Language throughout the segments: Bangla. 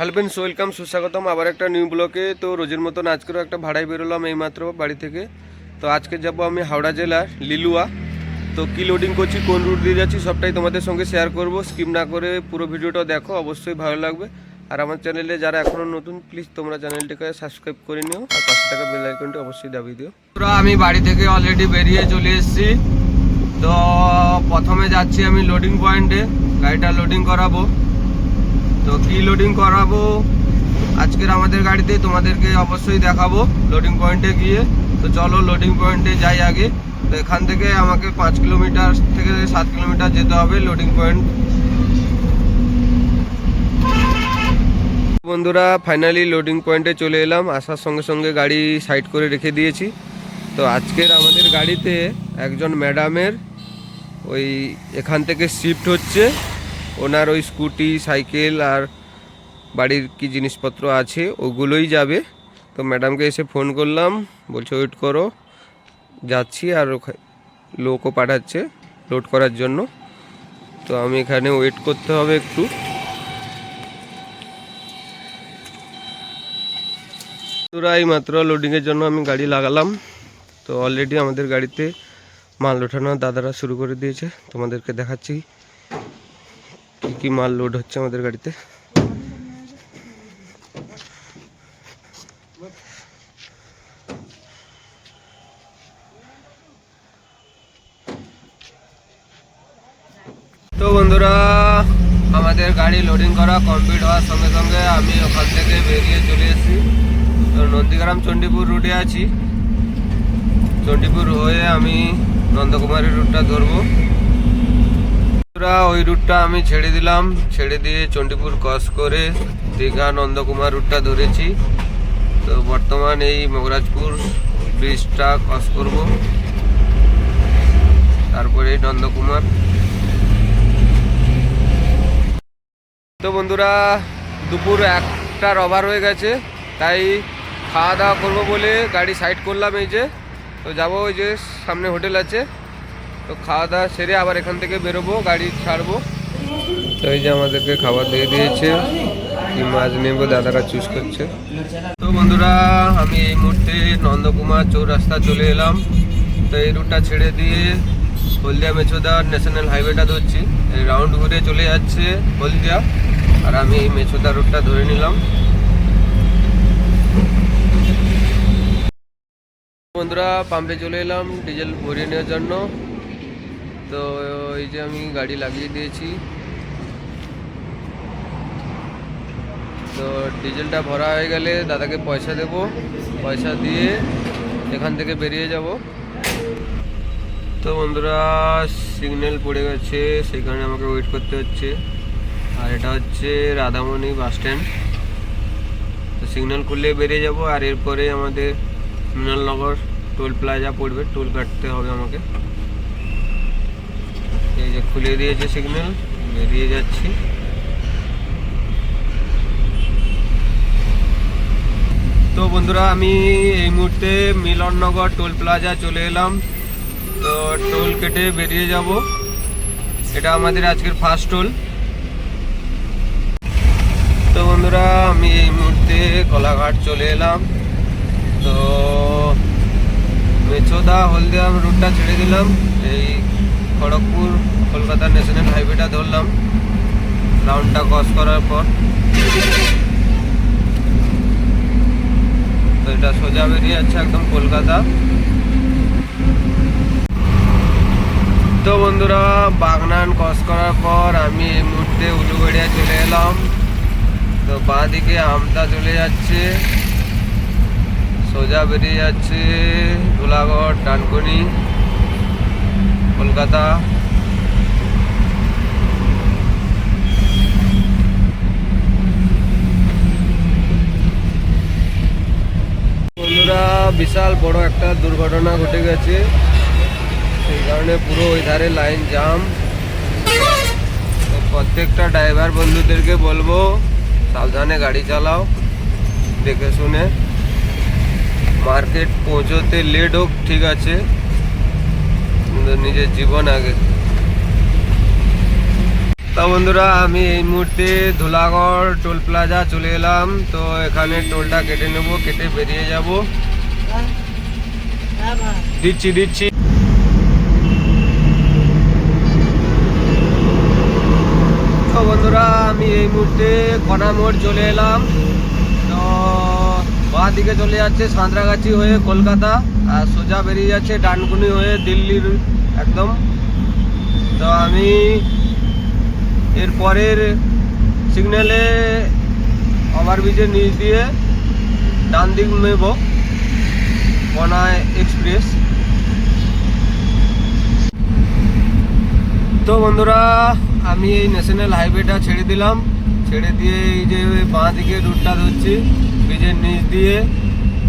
হ্যালো ফ্রেন্ডস ওয়েলকাম সুস্বাগতম। আবার একটা নিউ ব্লকে তো রোজের মতন আজকেরও একটা ভাড়ায় বেরোলাম এইমাত্র বাড়ি থেকে। তো আজকে যাব আমি হাওড়া জেলার লিলুয়া। তো কি লোডিং করছি, কোন রুট দিয়ে যাচ্ছি, সবটাই তোমাদের সঙ্গে শেয়ার করব। স্কিপ না করে পুরো ভিডিওটা দেখো, অবশ্যই ভালো লাগবে। আর আমার চ্যানেলে যারা এখনও নতুন প্লিজ তোমরা চ্যানেলটিকে সাবস্ক্রাইব করে নিও। আর পাঁচশো টাকা বেল আইকনটি অবশ্যই দাবিয়ে দিও। আমি বাড়ি থেকে অলরেডি বেরিয়ে চলে এসেছি। তো প্রথমে যাচ্ছি আমি লোডিং পয়েন্টে গাড়িটা লোডিং করাবো। তো কি লোডিং করাবো? আজকের আমাদের গাড়িতে তোমাদেরকে অবশ্যই দেখাবো লোডিং পয়েন্টে গিয়ে। তো চলো লোডিং পয়েন্টে যাই আগে। তো এখান থেকে আমাকে পাঁচ কিলোমিটার থেকে সাত কিলোমিটার যেতে হবে লোডিং পয়েন্ট বন্ধুরা ফাইনালি লোডিং পয়েন্টে চলে এলাম। আসার সঙ্গে সঙ্গে গাড়ি সাইড করে রেখে দিয়েছি। তো আজকের আমাদের গাড়িতে একজন ম্যাডামের ওই এখান থেকে শিফট হচ্ছে। ওনার ওই স্কুটি, সাইকেল আর বাড়ির কি জিনিসপত্র আছে, ওগুলোই যাবে। তো ম্যাডামকে এসে ফোন করলাম, বলছে, ওয়েট করো, যাচ্ছি। আর লোকও পাঠাচ্ছে লোড করার জন্য। তো আমি এখানে ওয়েট করতে হবে একটু। তোরা এই মাত্র লোডিংয়ের জন্য আমি গাড়ি লাগালাম। তো অলরেডি আমাদের গাড়িতে মাল ওঠানো দাদারা শুরু করে দিয়েছে। তোমাদেরকে দেখাচ্ছি। কি মাল লোড হচ্ছে আমাদের গাড়িতে? তো বন্ধুরা, আমাদের গাড়ি লোডিং করা কমপ্লিট হওয়ার সঙ্গে সঙ্গে আমি ওখান থেকে বেরিয়ে চলে এসেছি। তো নন্দীগ্রাম চণ্ডীপুর রুটে আছি। চণ্ডীপুর হয়ে আমি নন্দকুমারী রুটটা ধরবো। বন্ধুরা, ওই রুটটা আমি ছেড়ে দিলাম। ছেড়ে দিয়ে চণ্ডীপুর ক্রস করে দীঘা নন্দকুমার রুটটা ধরেছি। তো বর্তমান এই মগরাজপুর ব্রিজটা ক্রস করব। তারপরে নন্দকুমার। তো বন্ধুরা দুপুর একটার ওভার হয়ে গেছে তাই খাওয়া দাওয়া করব বলে গাড়ি সাইড করলাম এই যে। তো যাব ওই যে সামনে হোটেল আছে। তো খাওয়া দাওয়া সেরে আবার এখান থেকে বেরোবো, গাড়ি ছাড়বো। তো এই যে আমাদেরকে খাবার দিয়ে দিয়েছে। কি মাছ নেব, দাদারা চুজ করছে। তো বন্ধুরা, আমি এই মুহূর্তে নন্দকুমার চৌরাস্তা চলে এলাম। তো এই রুটটা ছেড়ে দিয়ে হলদিয়া মেছোদা ন্যাশনাল হাইওয়েটা ধরছি। এই রাউন্ড ঘুরে চলে যাচ্ছে হলদিয়া। আর আমি এই মেছোদা রুটটা ধরে নিলাম। বন্ধুরা, পাম্পে চলে এলাম ডিজেল ভরিয়ে নেওয়ার জন্য। তো এই যে আমি গাড়ি লাগিয়ে দিয়েছি। তো ডিজেলটা ভরা হয়ে গেলে দাদাকে পয়সা দেব। পয়সা দিয়ে এখান থেকে বেরিয়ে যাব। তো বন্ধুরা সিগন্যাল পড়ে গেছে, সেখানে আমাকে ওয়েট করতে হচ্ছে। আর এটা হচ্ছে রাধামণি বাস স্ট্যান্ড তো সিগন্যাল খুললে বেরিয়ে যাব। আর এরপরে আমাদের মৃণালনগর টোল প্লাজা পড়বে। টোল কাটতে হবে আমাকে। এই যে খুলে দিয়েছে সিগন্যাল বেরিয়ে যাচ্ছি। তো বন্ধুরা, আমি এই মুহূর্তে মিলননগর টোল প্লাজা চলে এলাম। তো টোল কেটে বেরিয়ে যাব। এটা আমাদের আজকের ফার্স্ট টোল। তো বন্ধুরা, আমি এই মুহূর্তে কলাঘাট চলে এলাম। তো মেছোদা হলদিয়াম রুটটা ছেড়ে দিলাম। এই খড়গপুর, কলকাতা ন্যাশনাল হাইওয়েটা ধরলাম। রাউন্ডটা ক্রস করার পর। তো এটা সোজা বেরিয়ে যাচ্ছে একদম কলকাতা। তো বন্ধুরা, বাগনান ক্রস করার পর আমি এই মুহূর্তে উলুবেড়িয়া চলে এলাম। তো বাঁ দিকে আমতা চলে যাচ্ছে। সোজা বেরিয়ে যাচ্ছে গোলাঘট ডানকুনি। কলকাতা। বন্ধুরা, বিশাল বড় একটা দুর্ঘটনা ঘটে গেছে। সেই কারণে পুরো ওই ধারে লাইন জাম প্রত্যেকটা ড্রাইভার বন্ধুদেরকে বলব, সাবধানে গাড়ি চালাও, দেখে শুনে। মার্কেট পৌঁছোতে লেট হোক, ঠিক আছে। নিজের জীবন আগে। তো বন্ধুরা, আমি এই মুহূর্তে ধুলাগড় টোল প্লাজা চলে এলাম। তো এখানে টোলটা কেটে নেব, কেটে বেরিয়ে যাব। দিচ্ছি দিচ্ছি। বন্ধুরা, আমি এই মুহূর্তে কণা মোড় চলে এলাম। তো বাঁ দিকে চলে যাচ্ছে সাঁতরাগাছি হয়ে কলকাতা, আর সোজা বেরিয়ে যাচ্ছে ডানকুনি হয়ে দিল্লির একদম। তো আমি এর পরের সিগন্যালে ওভারব্রিজের নিচ দিয়ে ডান দিক নেব কনায় এক্সপ্রেস তো বন্ধুরা, আমি এই ন্যাশনাল হাইওয়েটা ছেড়ে দিলাম। ছেড়ে দিয়ে এই যে বাঁ দিকে রুটটা ধরছি ব্রিজের নিচ দিয়ে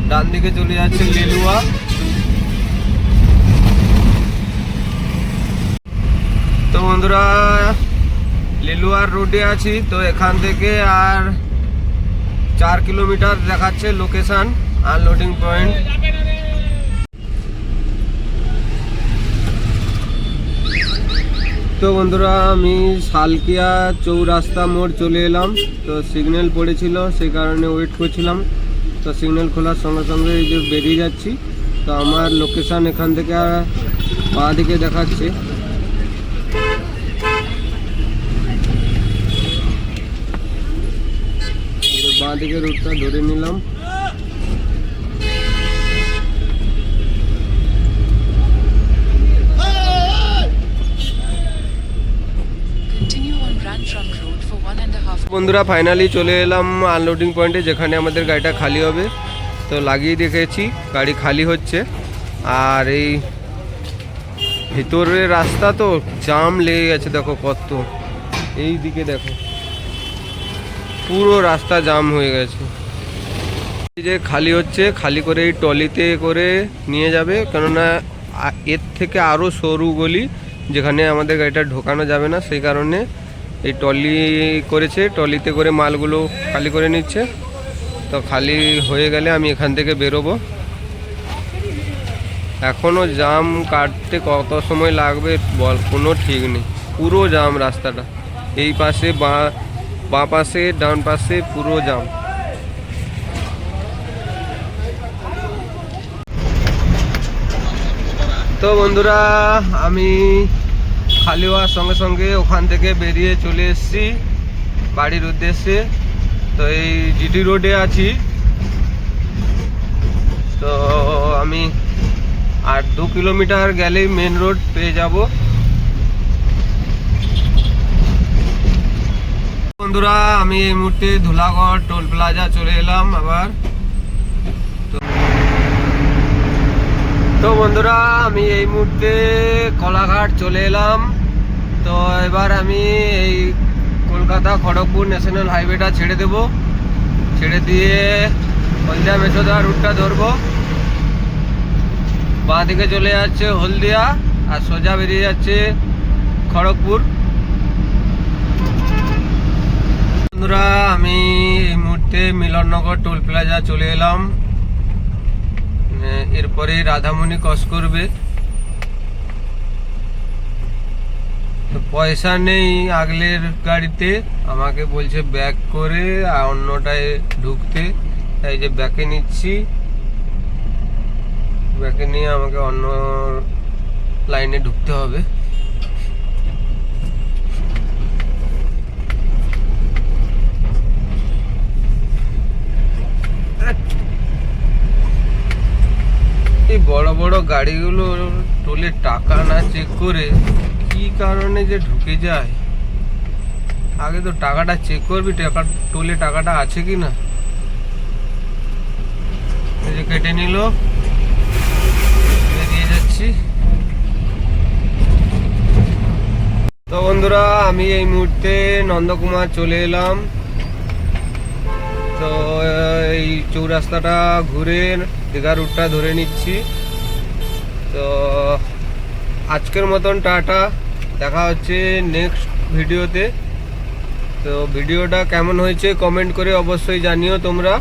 ডান দিকে চলে যাচ্ছে লিলুয়া। তো বন্ধুরা লিলুয়ার রোডে আছি, তো এখান থেকে আর চার কিলোমিটার দেখাচ্ছে লোকেশান আনলোডিং পয়েন্ট তো বন্ধুরা, আমি সালকিয়া চৌরাস্তা মোড় চলে এলাম, তো সিগন্যাল পড়েছিল, সেই কারণে ওয়েট করছিলাম। তো সিগন্যাল খোলার সঙ্গে সঙ্গে এই যে বেরিয়ে যাচ্ছি, তো আমার লোকেশান এখান থেকে বাঁ দিকে দেখাচ্ছে বাঁ দিকে রুটটা ধরে নিলাম Continue on Rand Trunk Road for one and a half বন্ধুরা ফাইনালি চলে এলাম আনলোডিং পয়েন্টে যেখানে আমাদের গাড়িটা খালি হবে। তো লাগিয়ে দেখেছি গাড়ি খালি হচ্ছে। আর এই ভিতরের রাস্তা তো জাম লেগে গেছে দেখো কত। এই দিকে দেখো। পুরো রাস্তা জাম হয়ে গেছে। যে খালি হচ্ছে, খালি করে এই টলিতে করে নিয়ে যাবে, কেননা এর থেকে আরও সরু গলি যেখানে আমাদের গাড়িটা ঢোকানো যাবে না, সেই কারণে এই টলি করেছে টলিতে করে মালগুলো খালি করে নিচ্ছে। তো খালি হয়ে গেলে আমি এখান থেকে বেরোবো। এখনও জাম কাটতে কত সময় লাগবে বল কোনো ঠিক নেই। পুরো জাম রাস্তাটা। এই পাশে বাঁ বাঁ পাশে, ডান পাশে, পুরো জাম। তো বন্ধুরা, আমি খালি হওয়ার সঙ্গে সঙ্গে ওখান থেকে বেরিয়ে চলে এসেছি বাড়ির উদ্দেশ্যে। তো এই জিটি রোডে আছি। তো আমি আর দু কিলোমিটার গেলেই মেন রোড পেয়ে যাব। বন্ধুরা, আমি এই মুহূর্তে ধুলাগড় টোল প্লাজা চলে এলাম আবার। তো বন্ধুরা, আমি এই মুহূর্তে কলাঘাট চলে এলাম। তো এবার আমি এই কলকাতা খড়গপুর ন্যাশনাল হাইওয়েটা ছেড়ে দেব। ছেড়ে দিয়ে হলদিয়া মেছোদা রুটটা ধরবো। বাঁ দিকে চলে যাচ্ছে হলদিয়া আর সোজা বেরিয়ে যাচ্ছে খড়গপুর। বন্ধুরা, আমি এই মুহূর্তে মিলননগর টোল প্লাজা চলে এলাম। এরপরে রাধামণি কস করবে। পয়সা নেই আগলের গাড়িতে, আমাকে বলছে ব্যাক করে আর অন্যটায় ঢুকতে। তাই যে ব্যাকে নিচ্ছি। ব্যাকে নিয়ে আমাকে অন্য লাইনে ঢুকতে হবে এই বড় বড় গাড়িগুলো টোলে টাকা না চেক করে কি কারণে যে ঢুকে যায়? আগে তো টাকাটা চেক করবি, টাকা, টোলে টাকাটা আছে কি না? কেটে নিল বেরিয়ে যাচ্ছি। তো বন্ধুরা, আমি এই মুহূর্তে নন্দকুমার চলে এলাম। তো এই চৌরাস্তাটা ঘুরে দীঘা রুটটা ধরে নিচ্ছি। তো আজকের মতন টাটা। দেখা হচ্ছে নেক্সট ভিডিওতে তো। ভিডিওটা কেমন হয়েছে কমেন্ট করে অবশ্যই জানিও তোমরা।